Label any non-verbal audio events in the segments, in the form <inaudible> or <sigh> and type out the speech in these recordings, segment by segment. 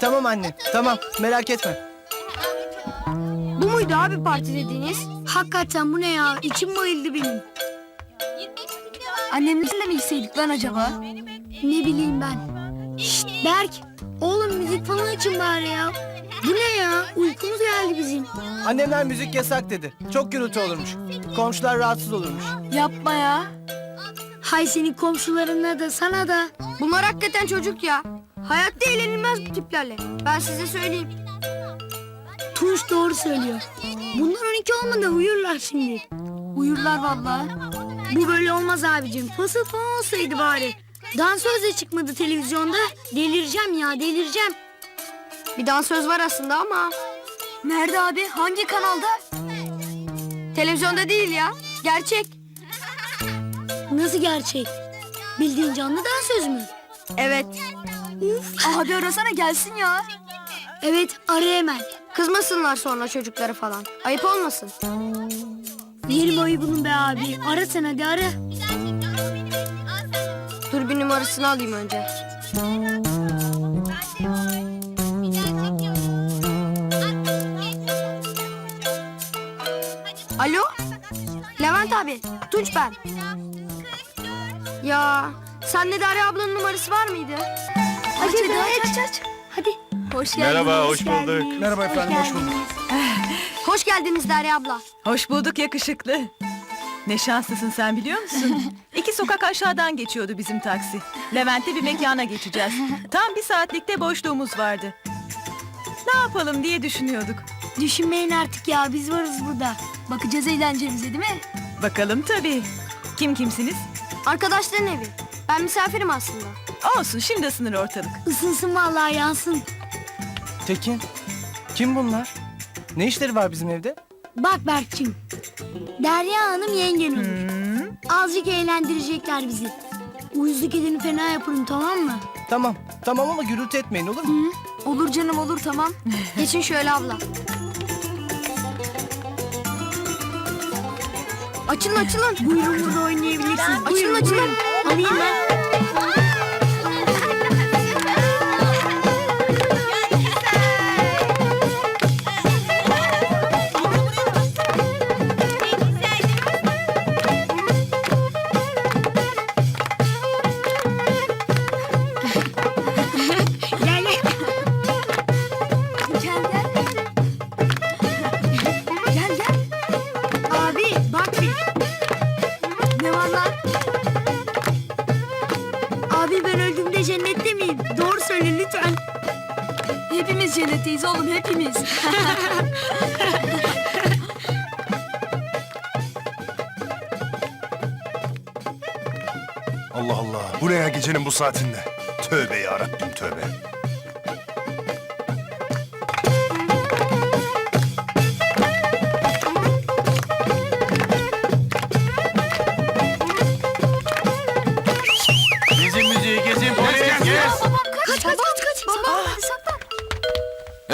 Tamam anne, tamam. Merak etme. Bu muydu abi parti dediğiniz? Hakikaten bu ne ya? İçim bayıldı benim. Annemle de mi gitseydik lan acaba? Ne bileyim ben. Şşt Berk. Oğlum müzik falan açın bari ya. Bu ne ya? Uykumuz geldi bizim. Annemler müzik yasak dedi. Çok gürültü olurmuş. Komşular rahatsız olurmuş. Yapma ya. Hay senin komşularına da sana da. Bunlar hakikaten çocuk ya. Hayatta eğlenilmez bu tiplerle. Ben size söyleyeyim. Tunç doğru söylüyor. Bunlar 12 olmadan uyurlar şimdi. Uyurlar vallahi. Bu böyle olmaz abicim. Fasıl falan olsaydı bari. Dansöz de çıkmadı televizyonda. Delireceğim ya delireceğim. Bir dansöz var aslında ama. Nerede abi? Hangi kanalda? Televizyonda değil ya. Gerçek. Nasıl gerçek? Bildiğin canlı dansöz mü? Evet. Uf. Abi arasana gelsin ya. Evet ara hemen. Kızmasınlar sonra çocukları falan. Ayıp olmasın. Yerim ayıbını be abi. Ara sen hadi ara. Dur bir numarasını alayım önce. Alo? Levent abi, Tunç ben. Ya, sende Derya ablanın numarası var mıydı? Hadi, hadi, aç, aç, Hadi. Hoş geldiniz. Merhaba, hoş bulduk. geldiniz, Merhaba efendim, hoş bulduk. <laughs> Hoş geldiniz Derya abla. Hoş bulduk yakışıklı. Ne şanslısın sen biliyor musun? <laughs> İki sokak aşağıdan geçiyordu bizim taksi. Levent'te bir mekana geçeceğiz. <laughs> Tam bir saatlikte boşluğumuz vardı. Ne yapalım diye düşünüyorduk. Düşünmeyin artık ya, biz varız burada. Bakacağız eğlencemize değil mi? Bakalım tabii. Kim kimsiniz? Arkadaşların evi. Ben misafirim aslında. Olsun şimdi ısınır ortalık. Isınsın vallahi yansın. Tekin, kim bunlar? Ne işleri var bizim evde? Bak Berk'cim. Derya Hanım yengen olur. Azıcık eğlendirecekler bizi. Uyuzluk edeni fena yaparım tamam mı? Tamam, tamam ama gürültü etmeyin olur mu? Olur canım olur tamam. <laughs> Geçin şöyle abla. Açılın açılın. Buyurun burada oynayabilirsiniz. Açılın açılın. Alayım ben. Gel Hepimiz cennetteyiz oğlum hepimiz. <laughs> Allah Allah. Bu ne ya gecenin bu saatinde? Tövbe yarabbim tövbe.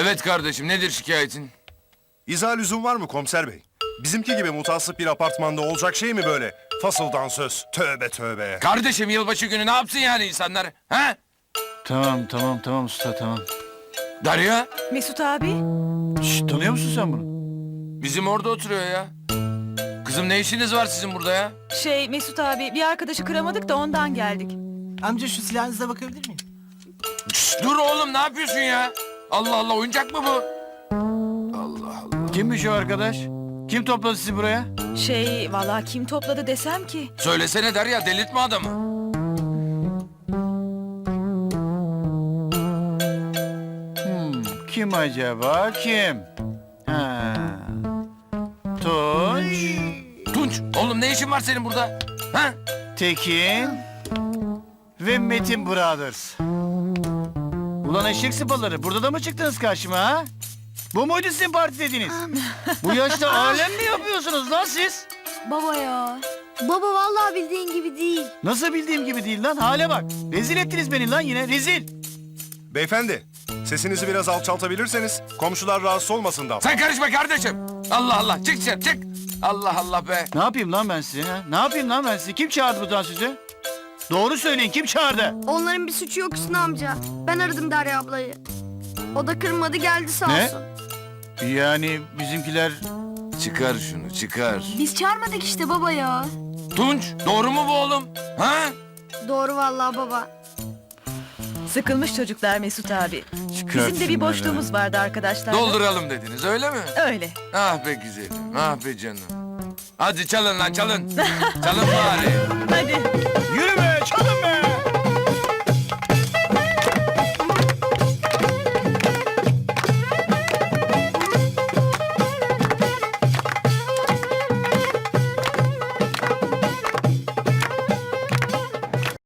Evet kardeşim nedir şikayetin? İzah lüzum var mı komiser bey? Bizimki gibi mutasip bir apartmanda olacak şey mi böyle? Fasıldan söz. Tövbe tövbe. Kardeşim yılbaşı günü ne yapsın yani insanlar? Ha? Tamam tamam tamam usta tamam. Derya Mesut abi. Şşş tanıyor musun sen bunu? bizim orada oturuyor ya. Kızım ne işiniz var sizin burada ya? Şey Mesut abi bir arkadaşı kıramadık da ondan geldik. Amca şu silahınıza bakabilir miyim? Şşt, dur oğlum ne yapıyorsun ya? Allah Allah oyuncak mı bu? Kimmiş o arkadaş? Kim topladı sizi buraya? Şey vallahi kim topladı desem ki. Söylesene Derya delirtme adamı. Hmm, kim acaba kim? Ha. Tunç, Tunç oğlum ne işin var senin burada? Ha? Tekin ve Metin Brothers. Ulan eşek sıpaları burada da mı çıktınız karşıma ha? Bu muydu sizin parti dediğiniz? Bu yaşta <laughs> alem mi yapıyorsunuz lan siz? Baba ya. Baba vallahi bildiğin gibi değil. Nasıl bildiğim gibi değil lan hale bak. Rezil ettiniz beni lan yine rezil. Beyefendi, sesinizi biraz alçaltabilirseniz komşular rahatsız olmasın da. Sen karışma kardeşim. Allah Allah çık dışarı çık. Allah Allah be. Ne yapayım lan ben size ha? Ne yapayım lan ben size? Kim çağırdı bu dansözü? Doğru söyleyin kim çağırdı? Onların bir suçu yok Hüsnü amca. Ben aradım Derya ablayı. O da kırmadı geldi sağ Ne? olsun. Yani bizimkiler... Çıkar şunu çıkar. Biz çağırmadık işte baba ya. Tunç doğru mu bu oğlum? Ha? Doğru vallahi baba. Sıkılmış çocuklar Mesut abi. Bizim de bir boşluğumuz vardı arkadaşlar. Dolduralım dediniz öyle mi? Öyle. Ah be güzelim ah be canım. Hadi çalın lan çalın. çalın bari. <laughs> Hadi. Yürü be çalın